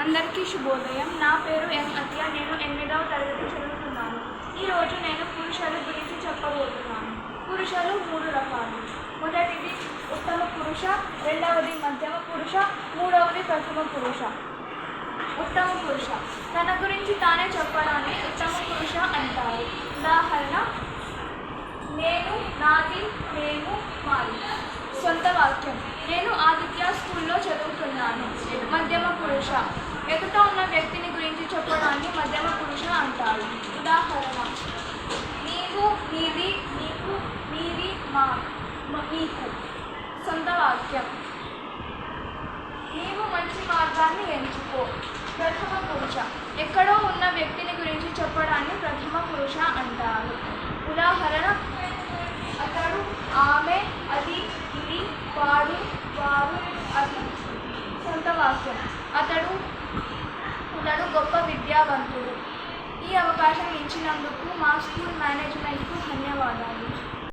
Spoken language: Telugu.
అందరికీ శుభోదయం. నా పేరు ఎం అత్య నేను ఎనిమిదవ తరగతి చదువుతున్నాను. ఈరోజు నేను పురుషుల గురించి చెప్పబోతున్నాను. పురుషులు మూడు రకాలు. మొదటిది ఉత్తమ పురుష రెండవది మధ్యమ పురుష మూడవది ప్రథమ పురుష. ఉత్తమ పురుష. తన గురించి తానే చెప్పడాన్ని ఉత్తమ పురుష అంటారు. ఉదాహరణ నేను నాది మేము మాది. సొంత వాక్యం. నేను ఆదిత్య స్కూల్లో చదువుతున్నాను మధ్యమ పురుష ఎదుట ఉన్న వ్యక్తిని గురించి చెప్పడాన్ని మధ్యమ పురుష అంటారు ఉదాహరణ. నీవు నీది నీకు మీది మా మీకు సొంత వాక్యం. నీవు మంచి మార్గాన్ని ఎంచుకో. ప్రథమ పురుష. ఎక్కడో ఉన్న వ్యక్తిని గురించి చెప్పడాన్ని ప్రథమ పురుష అంటారు. ఉదాహరణ అతడు ఆమె అది ఇది వాడు వారు అది. సొంత వాక్యం. అతడు అతడు గొప్ప విద్యావంతుడు. ఈ అవకాశం ఇచ్చినందుకు మా స్కూల్ మేనేజ్మెంట్కు ధన్యవాదాలు.